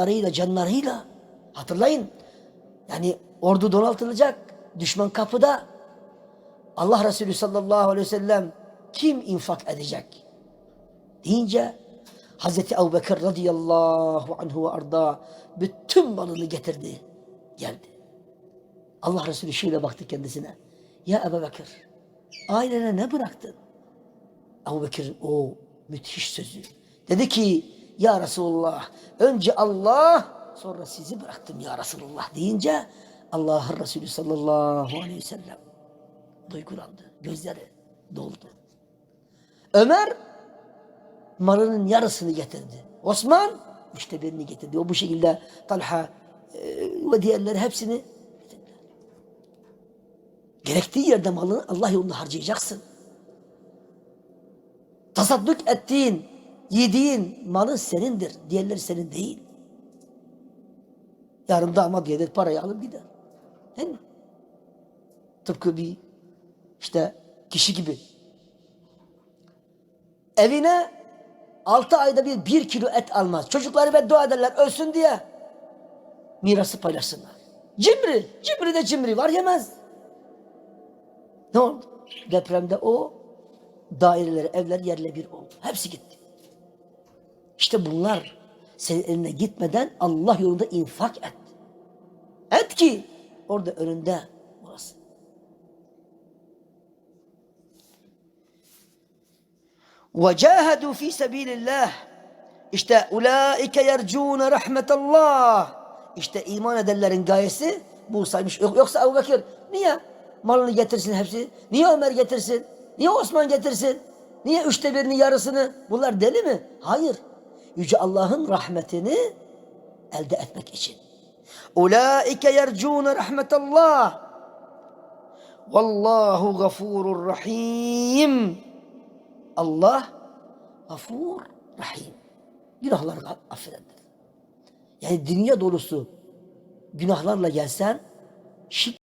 arıyla canlarıyla hatırlayın. Yani ordu donatılacak. Düşman kapıda. Allah Resulü sallallahu aleyhi ve sellem kim infak edecek? Deyince Hazreti Ebu Bekir radıyallahu anhu ve arda bütün malını getirdi. Geldi. Allah Resulü şöyle baktı kendisine. Ya Ebu Bekir ailene ne bıraktın? Ebu Bekir o müthiş sözü. Dedi ki ya Resulullah önce Allah sonra sizi bıraktım ya Resulullah deyince Allah'ın Resulü sallallahu aleyhi ve sellem duygulandı. Gözleri doldu. Ömer malının yarısını getirdi. Osman üçte birini getirdi. O bu şekilde Talha e, ve diğerleri hepsini getirdiler. Gerektiği yerde malını Allah yolunda harcayacaksın. Tasadduk ettiğin, yediğin malın senindir. Diğerleri senin değil. Yarın damat gelir parayı alıp gider. Değil mi? Tıpkı bir işte kişi gibi. Evine altı ayda bir bir kilo et almaz. Çocukları beddua ederler ölsün diye. Mirası paylaşsınlar. Cimri, cimri de cimri var yemez. Ne oldu? Depremde o daireleri, evler yerle bir oldu. Hepsi gitti. İşte bunlar senin eline gitmeden Allah yolunda infak et. Et ki orada önünde burası. وَجَاهَدُوا ف۪ي سَب۪يلِ اللّٰهِ İşte ulaike yercûne rahmetallah. İşte iman edenlerin gayesi Musa'ymış. Yok- Yoksa Ebu Bekir niye malını getirsin hepsi? Niye Ömer getirsin? Niye Osman getirsin? Niye üçte birini yarısını? Bunlar deli mi? Hayır. Yüce Allah'ın rahmetini elde etmek için. Ulaike yercûne rahmetallah. Vallahu gafurur rahim. Allah gafur rahim. Günahları affedendir. Yani dünya dolusu günahlarla gelsen şirk